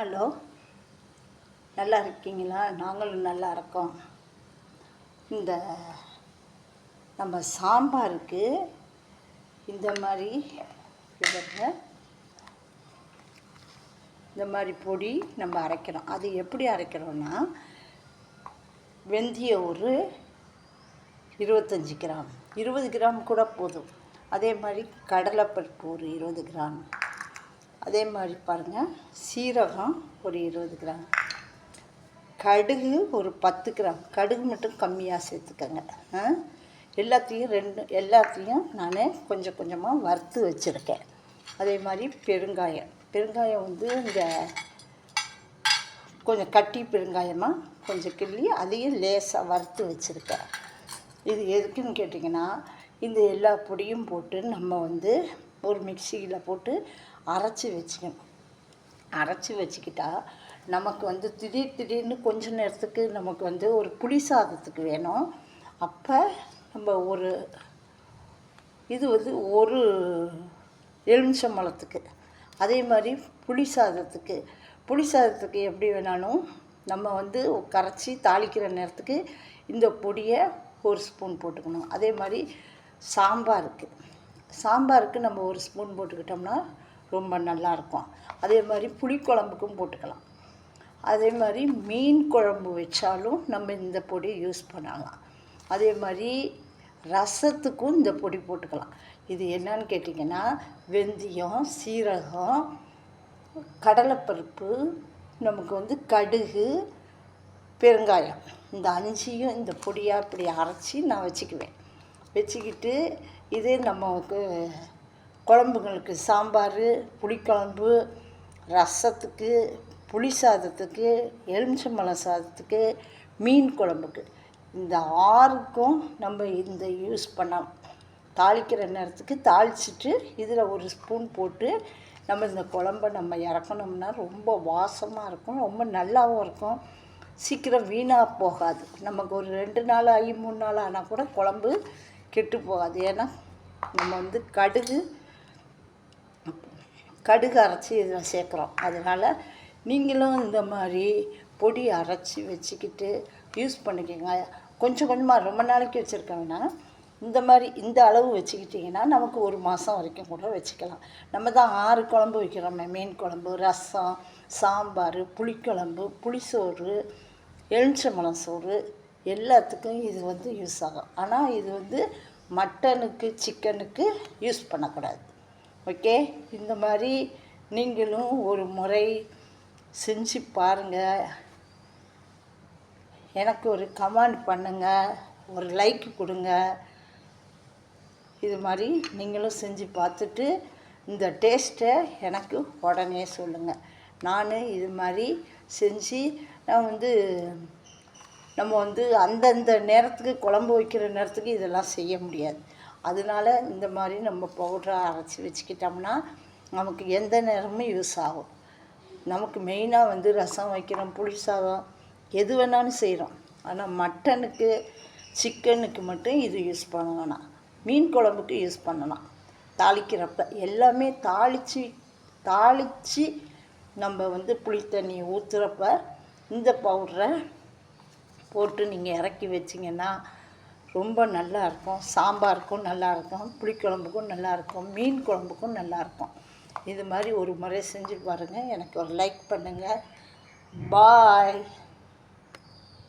Hello. நல்லா இருக்கீங்களா? நாங்களும் நல்லா இருக்கோம். இந்த நம்ம சாம்பாருக்கு இந்த மாதிரி இதில் இந்த மாதிரி பொடி நம்ம அரைக்கிறோம். அது எப்படி அரைக்கிறோன்னா வெந்தயம் ஒரு இருபத்தஞ்சி கிராம் இருபது கிராம் கூட போதும். அதே மாதிரி கடலைப்பருப்பு ஒரு இருபது கிராம். அதே மாதிரி பாருங்கள் சீரகம் ஒரு இருபது கிராம். கடுகு ஒரு பத்து கிராம். கடுகு மட்டும் கம்மியாக சேர்த்துக்கங்க. எல்லாத்தையும் ரெண்டு எல்லாத்தையும் நான் கொஞ்சம் கொஞ்சமாக வறுத்து வச்சுருக்கேன். அதே மாதிரி பெருங்காயம். பெருங்காயம் வந்து இந்த கொஞ்சம் கட்டி பெருங்காயமாக கொஞ்சம் கிள்ளி அதையும் லேசாக வறுத்து வச்சுருக்கேன். இது எதுக்குன்னு கேட்டிங்கன்னா இந்த எல்லா பொடியும் போட்டு நம்ம வந்து ஒரு மிக்சியில் போட்டு அரைச்சி வச்சுக்கணும். அரைச்சி வச்சுக்கிட்டா நமக்கு வந்து திடீர் திடீர்னு கொஞ்ச நேரத்துக்கு நமக்கு வந்து ஒரு புளி சாதத்துக்கு வேணும். அப்போ நம்ம ஒரு இது வந்து ஒரு எலுமிச்சம்பழத்துக்கு. அதே மாதிரி புளி சாதத்துக்கு. புளி சாதத்துக்கு எப்படி வேணாலும் நம்ம வந்து கரைச்சி தாளிக்கிற நேரத்துக்கு இந்த பொடியை ஒரு ஸ்பூன் போட்டுக்கணும். அதே மாதிரி சாம்பாருக்கு. சாம்பாருக்கு நம்ம ஒரு ஸ்பூன் போட்டுக்கிட்டோம்னா ரொம்ப நல்லாயிருக்கும். அதே மாதிரி புளிக்குழம்புக்கும் போட்டுக்கலாம். அதே மாதிரி மீன் குழம்பு வச்சாலும் நம்ம இந்த பொடி யூஸ் பண்ணலாம். அதே மாதிரி ரசத்துக்கும் இந்த பொடி போட்டுக்கலாம். இது என்னன்னு கேட்டிங்கன்னா வெந்தயம் சீரகம் கடலைப்பருப்பு நமக்கு வந்து கடுகு பெருங்காயம். இந்த அஞ்சையும் இந்த பொடியாக இப்படி அரைச்சி நான் வச்சுக்குவேன். வச்சுக்கிட்டு இதே நமக்கு குழம்புங்களுக்கு சாம்பார் புளிக்குழம்பு ரசத்துக்கு புளி சாதத்துக்கு எலுமிச்சம்பழம் சாதத்துக்கு மீன் குழம்புக்கு. இந்த ஆறுக்கும் நம்ம இந்த யூஸ் பண்ணலாம். தாளிக்கிற நேரத்துக்கு தாளிச்சிட்டு இதில் ஒரு ஸ்பூன் போட்டு நம்ம இந்த குழம்ப நம்ம இறக்கணும்னா ரொம்ப வாசமாக இருக்கும் ரொம்ப நல்லாவும் இருக்கும். சீக்கிரம் வீணாக போகாது. நமக்கு ஒரு ரெண்டு நாள் ஆகி மூணு நாள் ஆனால் கூட குழம்பு கெட்டு போகாது. ஏன்னா நம்ம வந்து கடுகு கடுகு அரைச்சி இதில் சேர்க்குறோம். அதனால் நீங்களும் இந்த மாதிரி பொடி அரைச்சி வச்சுக்கிட்டு யூஸ் பண்ணிக்கோங்க. கொஞ்சம் கொஞ்சமாக ரொம்ப நாளைக்கு வச்சுருக்கோங்கன்னா இந்த மாதிரி இந்த அளவு வச்சுக்கிட்டிங்கன்னா நமக்கு ஒரு மாதம் வரைக்கும் கூட வச்சுக்கலாம். நம்ம தான் ஆறு குழம்பு வைக்கிறோமே மீன் குழம்பு ரசம் சாம்பார் புளிக்குழம்பு புளிசோறு எலுமிச்சம்பழம் சோறு எல்லாத்துக்கும் இது வந்து யூஸ் ஆகும். ஆனால் இது வந்து மட்டனுக்கு சிக்கனுக்கு யூஸ் பண்ணக்கூடாது. ஓகே? இந்த மாதிரி நீங்களும் ஒரு முறை செஞ்சு பாருங்கள் எனக்கு ஒரு கமெண்ட் பண்ணுங்கள் ஒரு லைக் கொடுங்க. இது மாதிரி நீங்களும் செஞ்சு பார்த்துட்டு இந்த டேஸ்ட்டை எனக்கு உடனே சொல்லுங்கள் நான் இது மாதிரி செஞ்சு நான் வந்து நம்ம வந்து அந்தந்த நேரத்துக்கு குழம்பு வைக்கிற நேரத்துக்கு இதெல்லாம் செய்ய முடியாது. அதனால இந்த மாதிரி நம்ம பவுடரை அரைச்சி வச்சுக்கிட்டோம்னா நமக்கு எந்த நேரமும் யூஸ் ஆகும். நமக்கு மெயினாக வந்து ரசம் வைக்கிறோம் புளி சாதம் எது வேணாலும் செய்கிறோம் ஆனால் மட்டனுக்கு சிக்கனுக்கு மட்டும் இது யூஸ் பண்ண வேணாம் மீன் குழம்புக்கு யூஸ் பண்ணலாம். தாளிக்கிறப்ப எல்லாமே தாளித்து தாளித்து நம்ம வந்து புளி தண்ணியை ஊற்றுறப்ப இந்த பவுடரை போட்டு நீங்கள் இறக்கி வச்சிங்கன்னா ரொம்ப நல்லா இருக்கும் சாம்பாருக்கும் நல்லாயிருக்கும். புளிக்குழம்புக்கும் நல்லாயிருக்கும். மீன் குழம்புக்கும் நல்லாயிருக்கும். இது மாதிரி ஒரு முறை செஞ்சு பாருங்கள் எனக்கு ஒரு லைக் பண்ணுங்கள் பாய்